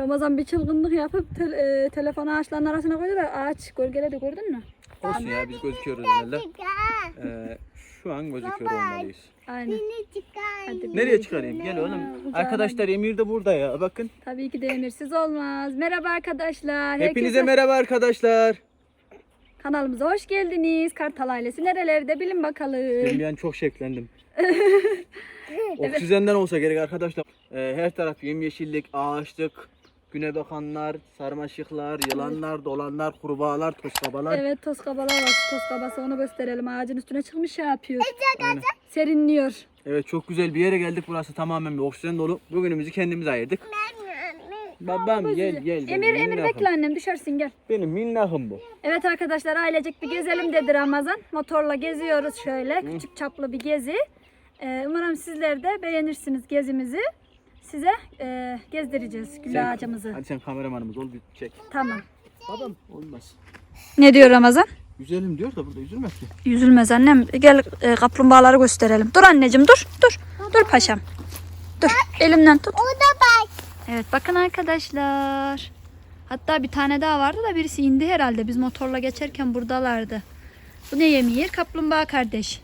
Ramazan bir çılgınlık yapıp tel, e, telefonu ağaçların arasına koydu ve ağaç gölgeledi gördün mü? Olsun ya biz gözüküyoruz herhalde. Ee, şu an gözüküyor olmalıyız. Aynen. Hadi Nereye çıkarayım? Gel oğlum. Arkadaşlar Emir de burada ya. Bakın. Tabii ki de emirsiz olmaz. Merhaba arkadaşlar. Hepinize Herkese- merhaba arkadaşlar. Kanalımıza hoş geldiniz. Kartal ailesi nerelerde bilin bakalım. Bilmeyen çok şeklendim. Oksijenden olsa gerek arkadaşlar. Ee, her taraf yemyeşillik, ağaçlık, güne bakanlar, sarmaşıklar, yılanlar, dolanlar, kurbağalar, toskabalar. Evet toz kabalar var. Toz kabası onu gösterelim. Ağacın üstüne çıkmış şey yapıyor. Aynen. Serinliyor. Evet çok güzel bir yere geldik. Burası tamamen bir oksijen dolu. Bugünümüzü kendimize ayırdık. Babam gel gel. gel. Emir Emir Minnakım. bekle annem düşersin gel. Benim minnakım bu. Evet arkadaşlar ailecek bir gezelim dedi Ramazan. Motorla geziyoruz şöyle küçük çaplı bir gezi. Ee, umarım sizler de beğenirsiniz gezimizi. Size e, gezdireceğiz gül Sen- ağacımızı. Hadi sen kameramanımız ol bir çek. Tamam. Babam olmaz. Ne diyor Ramazan? Güzelim diyor da burada üzülmez ki. Yüzülmez annem. Gel e, kaplumbağaları gösterelim. Dur anneciğim dur. Dur. Dur paşam. Dur. Elimden tut. Evet bakın arkadaşlar. Hatta bir tane daha vardı da birisi indi herhalde. Biz motorla geçerken buradalardı. Bu ne yemiyor? Kaplumbağa kardeş.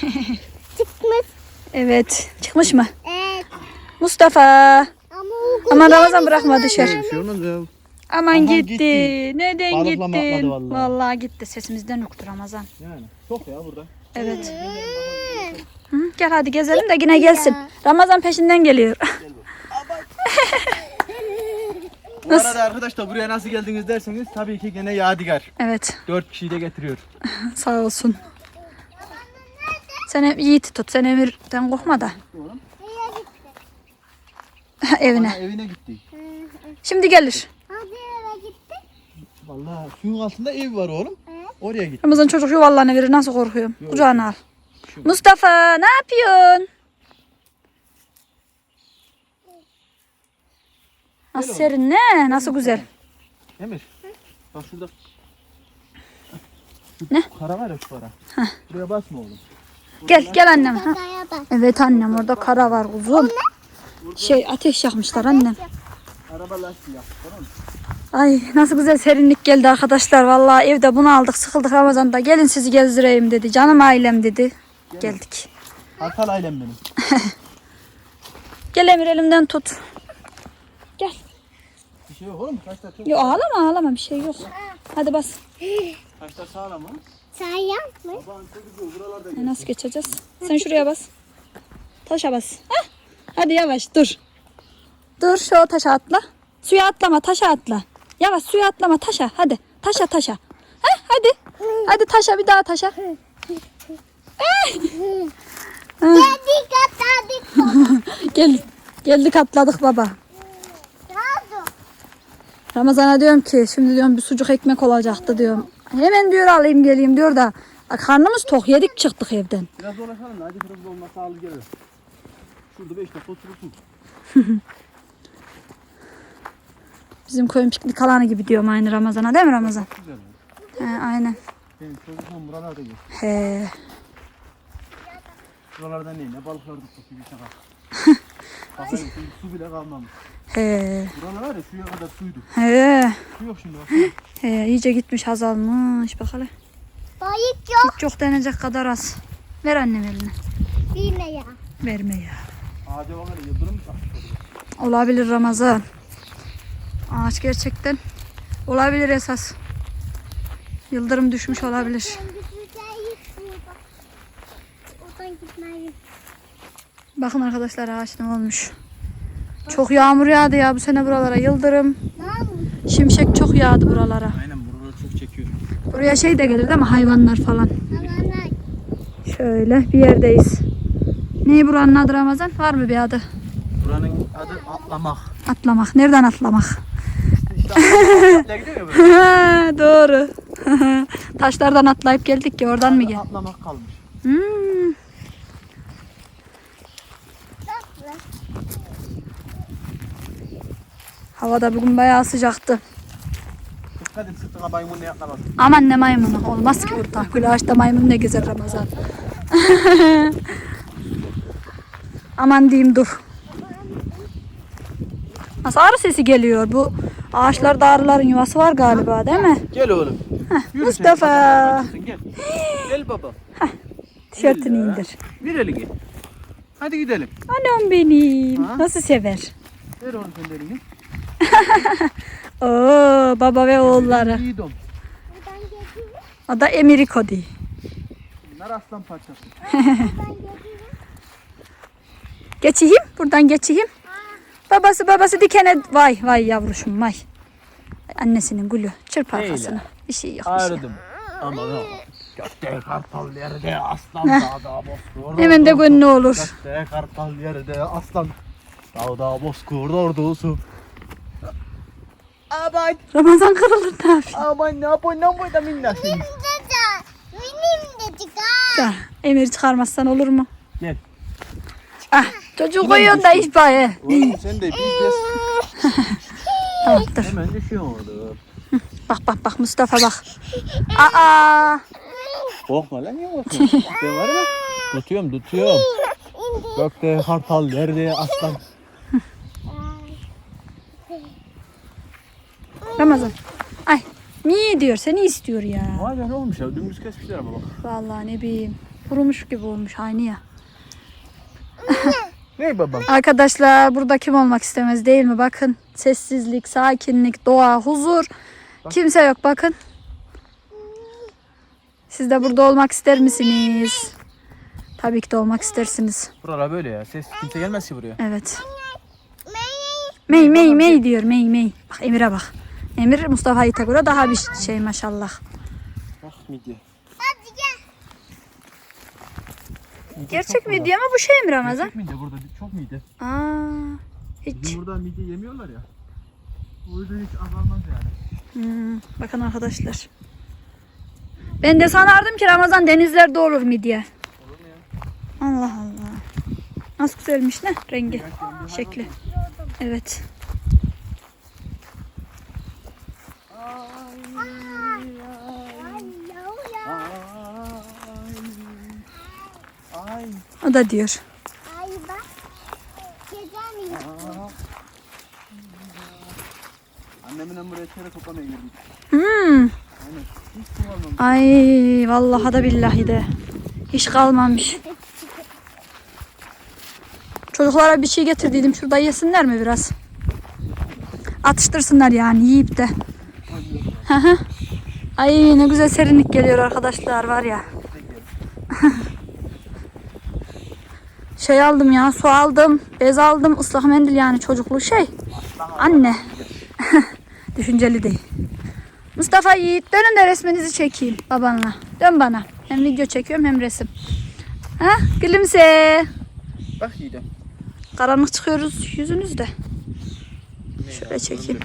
Çıkmış. Evet. Çıkmış mı? Evet. Mustafa. Ama Aman Ramazan bırakma dışarı. Bir şey olmaz ya. Aman Aha, gitti. gitti. Neden Balıkla gittin? atladı vallahi? Vallahi gitti. Sesimizden yoktu Ramazan. Yani çok ya burada. Evet. Hı, gel hadi gezelim de yine gelsin. Ramazan peşinden geliyor. Bu arada arkadaşlar buraya nasıl geldiniz derseniz tabii ki gene Yadigar. evet. Dört kişiyi de getiriyor. Sağ olsun. Sen Yiğit'i tut. Sen Emir'den korkma da. Evine. Ana evine gitti. Şimdi gelir. Hadi eve gitti. Vallahi suyun altında ev var oğlum. Oraya gitti. Ramazan çocuk yuvarlanı verir. Nasıl korkuyorum. Yok. Kucağına al. Şu. Mustafa ne yapıyorsun? Nasıl serin ne? Nasıl güzel. Emir. Bak şurada. Şu Ne? Kara var ya şu kara. Buraya basma oğlum. Gel gel annem. Ha. Evet annem orada kara var kuzum. Şey ateş yakmışlar annem. Araba lastiği yaptı tamam mı? Ay nasıl güzel serinlik geldi arkadaşlar. Vallahi evde bunu aldık sıkıldık Ramazan'da. Gelin sizi gezdireyim dedi. Canım ailem dedi. Geldik. Kartal ailem benim. Gel Emir elimden tut. Gel. Bir şey yok oğlum. Taşlar çok. Yok ağlama ağlama bir şey yok. Hadi bas. Taşlar sağlam. Sen yapma. E, nasıl geçeceğiz? Sen şuraya bas. Taşa bas. Hah. Hadi yavaş dur. Dur şu taşa atla. Suya atlama taşa atla. Yavaş suya atlama taşa hadi. Taşa taşa. Heh, hadi. Hadi taşa bir daha taşa. Geldik atladık. Gel. Geldik atladık baba. Ramazan'a diyorum ki şimdi diyorum bir sucuk ekmek olacaktı diyorum. Hemen diyor alayım geleyim diyor da karnımız tok yedik çıktık evden. Biraz dolaşalım da hadi hızlı olmasa alır gelir. Şurada 5 dakika oturursun. Bizim köyün piknik alanı gibi diyorum aynı Ramazan'a değil mi Ramazan? Güzel. He, aynen. Benim çocukluğum buralarda geçti. He. Buralarda ne? Ne balıklar tuttuk gibi şaka. Şimdi su bile kalmamış. He. Buralar var ya şuraya kadar suydu. He. Su yok şimdi baksana. He. iyice gitmiş azalmış. Bak hele. Bayık yok. Hiç yok denecek kadar az. Ver annem eline. Bilme ya. Verme ya. Ağaca bak hele yıldırım mı orada? Olabilir Ramazan. Ağaç gerçekten olabilir esas. Yıldırım düşmüş olabilir. Bakın arkadaşlar ağaç ne olmuş. Çok yağmur yağdı ya bu sene buralara. Yıldırım, şimşek çok yağdı buralara. Aynen buralar çok çekiyor. Buraya şey de gelir değil mi? Hayvanlar falan. Aman Şöyle bir yerdeyiz. Ne buranın adı Ramazan? Var mı bir adı? Buranın adı atlamak. Atlamak. Nereden atlamak? İşte. Doğru. Taşlardan atlayıp geldik ki oradan mı gel? Atlamak kalmış. Hmm. Havada bugün bayağı sıcaktı. Dikkat et sırtına maymun ne atlamaz. Aman ne maymunu olmaz ki burada. Gül ağaçta maymun ne gezer Ramazan. Aman diyeyim dur. Nasıl arı sesi geliyor? Bu ağaçlarda arıların yuvası var galiba değil mi? Gel oğlum. Yürü Mustafa. sen, Gel. Gel baba. Tişörtünü Ya. indir. Bir elini. Hadi gidelim. Anam benim. Ha? Nasıl sever? Ver oğlum sen elini. Oo, baba ve oğulları. Geçeyim. O da Emiriko değil. Bunlar aslan parçası. Geçeyim. Buradan geçeyim. Babası babası dikene vay vay yavruşum vay. Annesinin gülü. Çırp arkasını. Bir şey yok. Bir şey. yok. Ağrıdım. Aman ha. Gökte kartal yerde aslan dağda bozkurt. Hemen de gönlü olur. Gökte kartal yerde aslan dağda bozkurt ordusu. Aman Ramazan kırılır ne yapayım? aman ne yapıyorsun lan burada minnak seni. Benim de çıkar. Da, Emir çıkarmazsan olur mu? Gel. Ah, çocuk koyuyorsun da iş bayi. Oğlum sen de biz de Tamam dur. hemen düşüyorsun orada. Bak bak bak Mustafa bak. Aa, Korkma lan niye korkuyorsun? Ben var mı? Tutuyorum tutuyorum. Gökte kartal yerde aslan. Ramazan. Ay, niye diyor? Seni istiyor ya. Vay be ne olmuş ya dümdüz kesmişler ama bak. Vallahi ne bileyim. Kurumuş gibi olmuş aynı ya. Ne babam? Arkadaşlar burada kim olmak istemez değil mi? Bakın sessizlik, sakinlik, doğa, huzur. Kimse yok bakın. Siz de burada olmak ister misiniz? Tabii ki de olmak istersiniz. Buralar böyle ya. Ses kimse gelmez ki buraya. Evet. Mey mey mey diyor mey mey. Bak Emir'e bak. Emir Mustafa Yiğit'e göre daha bir şey maşallah. Bak midye. Hadi gel. Gerçek mi diyor ama bu şey mi Ramazan? Gerçek midye burada çok midye. Aa, hiç. Bizim burada midye yemiyorlar ya. O yüzden hiç azalmaz yani. Hmm, bakın arkadaşlar. Ben de sanardım ki Ramazan denizlerde olur mi diye. Allah Allah. Nasıl güzelmiş ne rengi, şekli. Evet. Ay yav yav. Ay. Ay. O da diyor. Ay bak. Buraya çere toplamaya girdik. Hmm. Hiç. Ay vallahi da billahi de. Hiç kalmamış. Çocuklara bir şey getirdiydim. Şurada yesinler mi biraz? Atıştırsınlar yani yiyip de. Hı hı. Ay ne güzel serinlik geliyor arkadaşlar var ya. Şey aldım ya su aldım. Bez aldım. ıslak mendil yani çocuklu şey. Anne. Düşünceli değil. Mustafa Yiğit dönün de resminizi çekeyim babanla. Dön bana. Hem video çekiyorum hem resim. Ha? Gülümse. Bak yiğidim. Karanlık çıkıyoruz yüzünüzde. Şöyle çekeyim.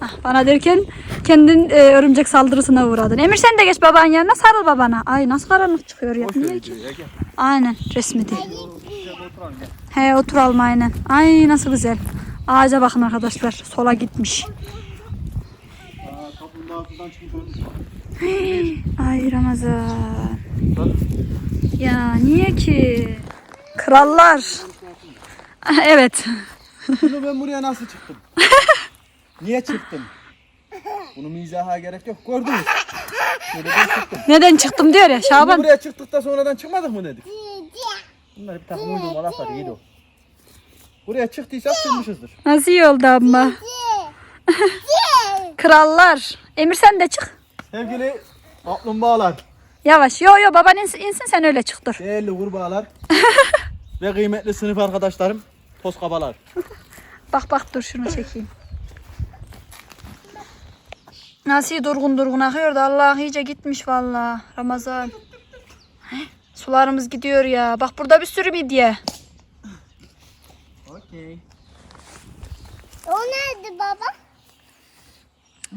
Ah, bana derken kendin e, örümcek saldırısına uğradın. Emir sen de geç babanın yanına sarıl babana. Ay nasıl karanlık çıkıyor ya. Niye ki? Aynen resmi değil. He oturalım aynen. Ay nasıl güzel. Ağaca bakın arkadaşlar. Sola gitmiş. Ay Ramazan. Ya niye ki? Krallar. Evet. Ben buraya nasıl çıktım? Niye çıktım? Bunun izaha gerek yok. Gördünüz. Şöyle ben çıktım. Neden çıktım diyor ya Şimdi Şaban. buraya çıktık da sonradan çıkmadık mı dedik. Bunlar bir takım uydurma laflar iyiydi o. Buraya çıktıysak çıkmışızdır. Nasıl iyi oldu ama. Krallar. Emir sen de çık. Sevgili kaplumbağalar, Yavaş. Yo yo baban insin, insin sen öyle çık dur. değerli kurbağalar ve kıymetli sınıf arkadaşlarım, toz kabalar. Bak bak dur şunu çekeyim. Nasıl durgun durgun akıyor da Allah iyice gitmiş vallahi Ramazan. Heh, Sularımız gidiyor ya. Bak burada bir sürü midye. Okey. O nerede baba?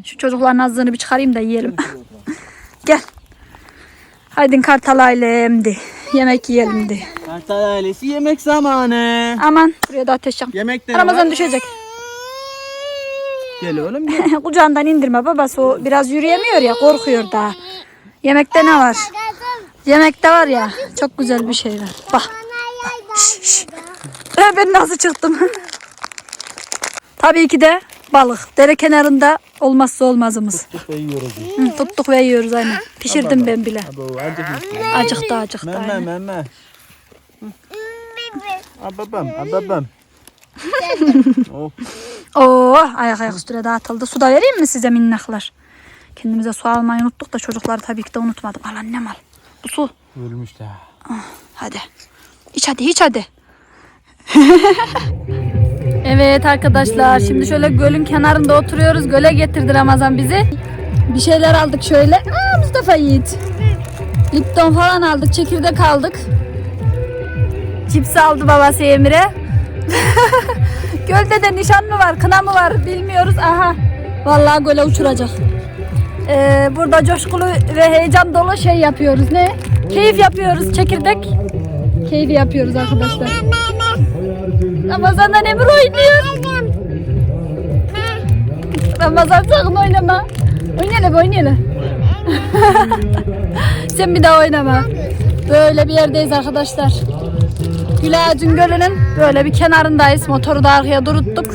Şu çocukların azlığını bir çıkarayım da yiyelim. Gel. Haydin kartal ailem de. Yemek yiyelim de. Kartal ailesi yemek zamanı. Aman buraya da ateş yak. Yemek de Ramazan var? düşecek. Gel oğlum gel. Kucağından indirme babası o biraz yürüyemiyor ya korkuyor daha. Yemekte ne var? Yemekte var ya çok güzel bir şey var. Bak Bana yaydan. şş. ben nasıl çıktım? Tabii ki de balık. Dere kenarında olmazsa olmazımız. Tuttuk ve yiyoruz. Hı, tuttuk ve yiyoruz aynen. Pişirdim ben bile. Acıkmışsın. Acıktı acıktı Meme meme. Ababam ababam. Oh. Oo, ayak ayak üstüne dağıtıldı. Su da vereyim mi size minnaklar? Kendimize su almayı unuttuk da çocukları tabii ki de unutmadım. Al annem al. Bu su. Ölmüş de. Hadi. İç hadi iç hadi. evet arkadaşlar şimdi şöyle gölün kenarında oturuyoruz. Göle getirdi Ramazan bizi. Bir şeyler aldık şöyle. Aa Mustafa Yiğit. Lipton falan aldık. Çekirdek aldık. Cips aldı babası Emir'e. Gölde de nişan mı var, kına mı var bilmiyoruz. Aha. Vallahi göle uçuracak. Ee, burada coşkulu ve heyecan dolu şey yapıyoruz. Ne? Keyif yapıyoruz. Çekirdek keyfi yapıyoruz arkadaşlar. Ramazan'dan Emir oynuyor. Ramazan sakın oynama. Oynayalım oynayalım. Sen bir daha oynama. Böyle bir yerdeyiz arkadaşlar. Gülağacın Gölü'nün böyle bir kenarındayız. Motoru da arkaya duruttuk.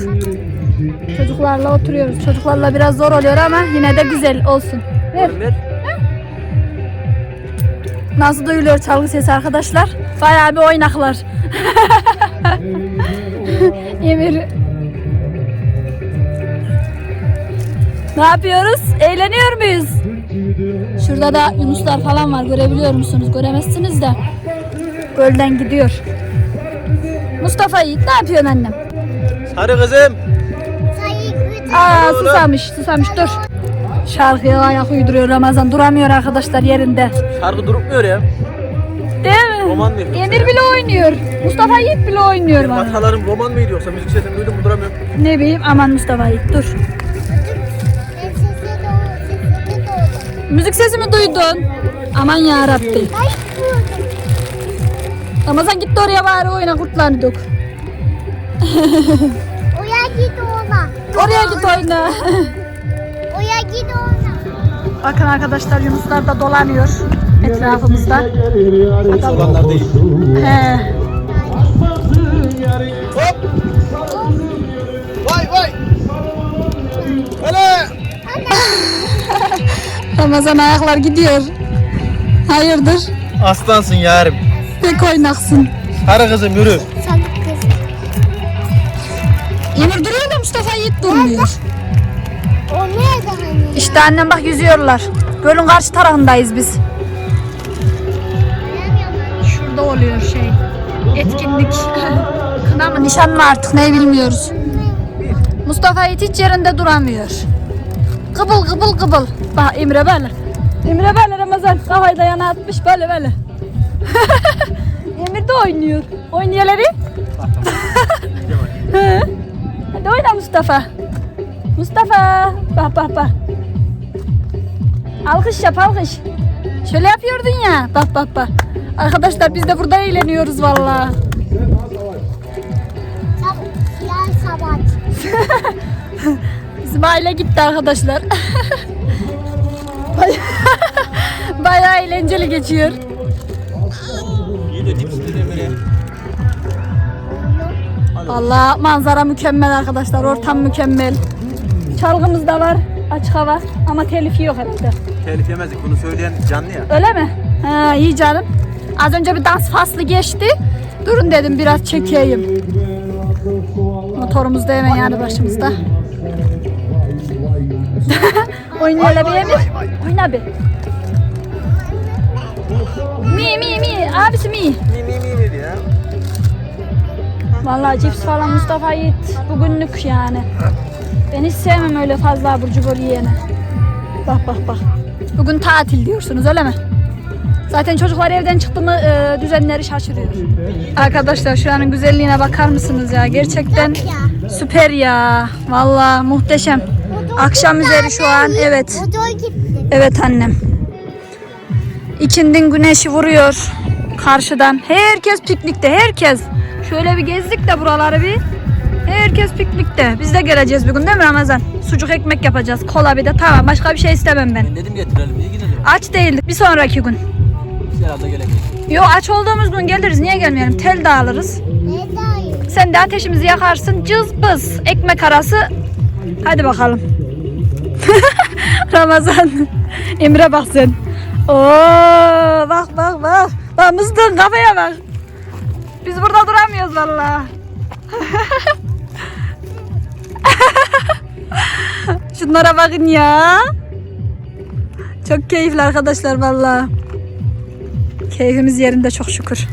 Çocuklarla oturuyoruz. Çocuklarla biraz zor oluyor ama yine de güzel olsun. Ver. Nasıl duyuluyor çalgı sesi arkadaşlar? Bayağı bir oynaklar. Emir. Ne yapıyoruz? Eğleniyor muyuz? Şurada da yunuslar falan var. Görebiliyor musunuz? Göremezsiniz de. Gölden gidiyor. Mustafa Yiğit ne yapıyorsun annem? Sarı kızım. Aa susamış susamış dur. Şarkıya ayak uyduruyor Ramazan duramıyor arkadaşlar yerinde. Şarkı durmuyor ya. Değil mi? Roman değil. Emir bile oynuyor. Mustafa Yiğit bile oynuyor bana. Atalarım roman mıydı yoksa müzik sesini duydum mu duramıyorum. Ne bileyim aman Mustafa Yiğit dur. Müzik sesimi duydun. Aman ya Rabbi. Ramazan gitti oraya bari oyna kurtlarını dök. Oya git ona. Oraya git oyna. Oya git ona. Bakın arkadaşlar yunuslar da dolanıyor etrafımızda. Olanlar değil. He. Vay vay. Hele. Ramazan ayaklar gidiyor. Hayırdır? Aslansın yarim. Pek oynaksın. Sarı kızım yürü. Sandık kız. Emir duruyor da Mustafa Yiğit durmuyor. O nerede hani? İşte annem bak yüzüyorlar. Gölün karşı tarafındayız biz. Şurada oluyor şey. Etkinlik. Kına mı nişan mı artık ne bilmiyoruz. Mustafa Yiğit hiç yerinde duramıyor. Kıbıl kıbıl kıbıl. Bak Emre böyle. Emre böyle Ramazan kafayı da yana atmış böyle böyle. Emir de oynuyor. Oynayalım. Hı. Hadi oyna Mustafa. Mustafa. Bak bak bak. Alkış yap alkış. Şöyle yapıyordun ya. Bak bak bak. Arkadaşlar biz de burada eğleniyoruz sabah. Bizim aile gitti arkadaşlar. Baya- Bayağı eğlenceli geçiyor. Valla manzara mükemmel arkadaşlar. Ortam mükemmel. Çalgımız da var. Açık hava. Ama telifi yok herhalde. Telif yemezdik bunu söyleyen canlı ya. Öyle mi? Ha, iyi canım. Az önce bir dans faslı geçti. Durun dedim biraz çekeyim. Motorumuz da hemen yanı başımızda. Oynayalım bir Emir. Oyna bir. Mi mi mi. Abisi mi. Vallahi cips falan Mustafa Yiğit bugünlük yani. Ben hiç sevmem öyle fazla abur cubur yiyene. Bak bak bak. Bugün tatil diyorsunuz öyle mi? Zaten çocuklar evden çıktı mı e, düzenleri şaşırıyor. Arkadaşlar şu anın güzelliğine bakar mısınız ya? Gerçekten süper ya. Vallahi muhteşem. Akşam üzeri şu an evet. Evet annem. İkindin güneşi vuruyor karşıdan. Herkes piknikte, herkes. Şöyle bir gezdik de buraları bir. Herkes piknikte. Biz de geleceğiz bugün değil mi Ramazan? Sucuk ekmek yapacağız. Kola bir de tamam. Başka bir şey istemem ben. Ben dedim getirelim iyi gidelim. Aç değildik. Bir sonraki gün. Biz herhalde geleceğiz. Yo aç olduğumuz gün geliriz. Niye gelmeyelim? Tel de alırız. Ne dayı? Sen de ateşimizi yakarsın. Cızbız. Ekmek arası. Hadi bakalım. Ramazan. Emre bak sen. Oo, bak bak bak. Bak mızdığın kafaya bak. Biz burada duramıyoruz valla. Şunlara bakın ya. Çok keyifli arkadaşlar valla. Keyfimiz yerinde çok şükür.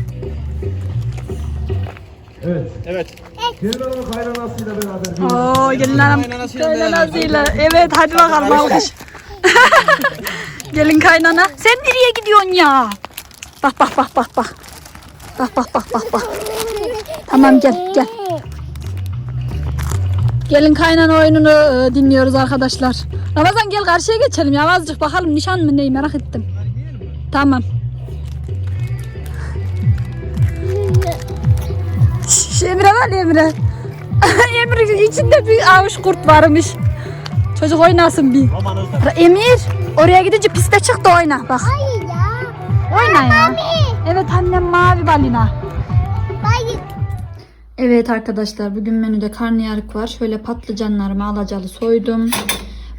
Evet. Evet. Gelin hanımın kaynanasıyla beraber. Oo gelin hanım Kaynanasıyla kaynanasıyla. Evet hadi bakalım alkış. gelin kaynana. Sen nereye gidiyorsun ya? Bak bak bak bak bak. Bak bak bak bak bak. Tamam gel gel. Gelin kaynana oyununu e, dinliyoruz arkadaşlar. Ramazan gel karşıya geçelim ya azıcık bakalım nişan mı neyi merak ettim. Tamam. Şş, Emre var ya Emre. Emre içinde bir avuç kurt varmış. Çocuk oynasın bir. Emir oraya gidince piste çık da oyna bak. Hayır. Oyna ya. Evet annem mavi balina. Evet arkadaşlar bugün menüde karnıyarık var. Şöyle patlıcanlarımı alacalı soydum.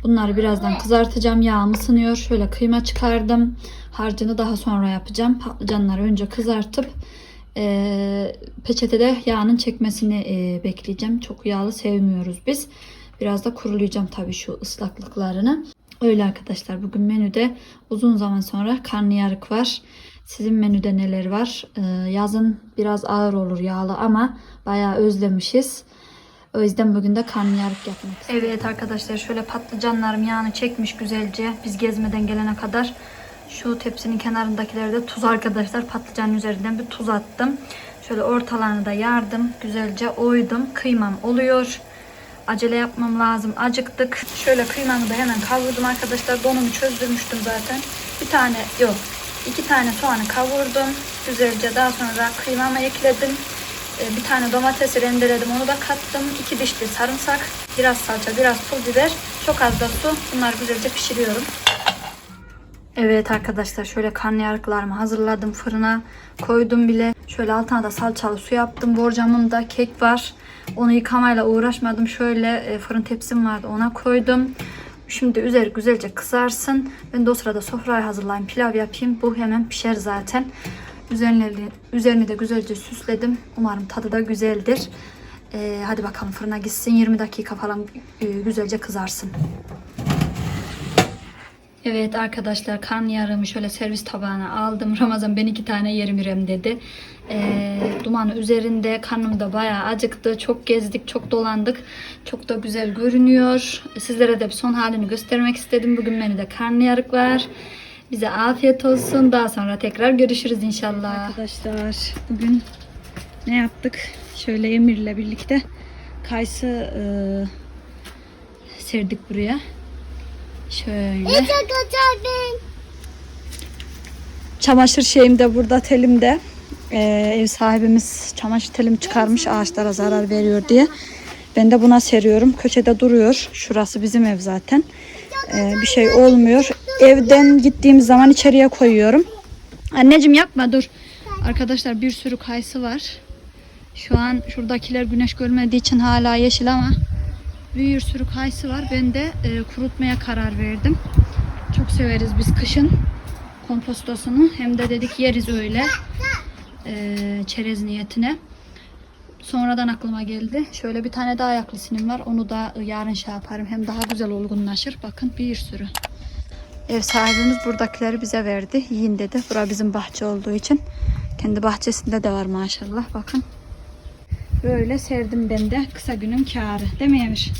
Bunları birazdan kızartacağım. Yağım ısınıyor. Şöyle kıyma çıkardım. Harcını daha sonra yapacağım. Patlıcanları önce kızartıp eee peçetede yağının çekmesini eee, bekleyeceğim. Çok yağlı sevmiyoruz biz. Biraz da kurulayacağım tabii şu ıslaklıklarını. Öyle arkadaşlar bugün menüde uzun zaman sonra karnıyarık var. Sizin menüde neler var? Ee, yazın biraz ağır olur yağlı ama bayağı özlemişiz. O yüzden bugün de karnıyarık yapmak istedim. Evet arkadaşlar şöyle patlıcanlarım yağını çekmiş güzelce. Biz gezmeden gelene kadar şu tepsinin kenarındakileri de tuz arkadaşlar. Patlıcanın üzerinden bir tuz attım. Şöyle ortalarını da yardım. Güzelce oydum. Kıymam oluyor. Acele yapmam lazım. Acıktık. Şöyle kıymamı da hemen kavurdum arkadaşlar. Donumu çözdürmüştüm zaten. Bir tane yok. iki tane soğanı kavurdum. Güzelce daha sonra kıymamı ekledim. Ee, Bir tane domatesi rendeledim. Onu da kattım. İki dişli sarımsak. Biraz salça, biraz pul biber. Çok az da su. Bunları güzelce pişiriyorum. Evet arkadaşlar şöyle karnıyarıklarımı hazırladım fırına koydum bile. Şöyle altına da salçalı su yaptım. Borcamımda kek var. Onu yıkamayla uğraşmadım. Şöyle e, fırın tepsim vardı ona koydum. Şimdi üzeri güzelce kızarsın. Ben de o sırada sofrayı hazırlayayım. Pilav yapayım. Bu hemen pişer zaten. Üzerine, üzerini de güzelce süsledim. Umarım tadı da güzeldir. E, hadi bakalım fırına gitsin. 20 dakika falan e, güzelce kızarsın. Evet arkadaşlar karnıyarığımı şöyle servis tabağına aldım. Ramazan ben iki tane yerim İrem dedi. Ee, dumanı üzerinde karnım da bayağı acıktı. Çok gezdik, çok dolandık. Çok da güzel görünüyor. Sizlere de son halini göstermek istedim. Bugün menüde karnıyarık var. Bize afiyet olsun. Daha sonra tekrar görüşürüz inşallah. Arkadaşlar bugün ne yaptık? Şöyle Emir'le birlikte kayısı e, serdik buraya. Şöyle. Çamaşır şeyim de burada telimde. Ee, ev sahibimiz çamaşır telimi çıkarmış ağaçlara zarar veriyor diye. Ben de buna seriyorum. Köşede duruyor. Şurası bizim ev zaten. Ee, bir şey olmuyor. Evden gittiğimiz zaman içeriye koyuyorum. Anneciğim yapma dur. Arkadaşlar bir sürü kayısı var. Şu an şuradakiler güneş görmediği için hala yeşil ama bir sürü kayısı var. Ben de e, kurutmaya karar verdim. Çok severiz biz kışın kompostosunu. Hem de dedik yeriz öyle. Ee, çerez niyetine. Sonradan aklıma geldi. Şöyle bir tane daha yaklısınım var. Onu da yarın şey yaparım. Hem daha güzel olgunlaşır. Bakın bir sürü. Ev sahibimiz buradakileri bize verdi. Yiyin dedi. Bura bizim bahçe olduğu için. Kendi bahçesinde de var maşallah. Bakın. Böyle serdim ben de. Kısa günün. Değil mi Emir?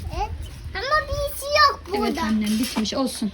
Ama bir şey yok burada. Evet annem bitmiş olsun.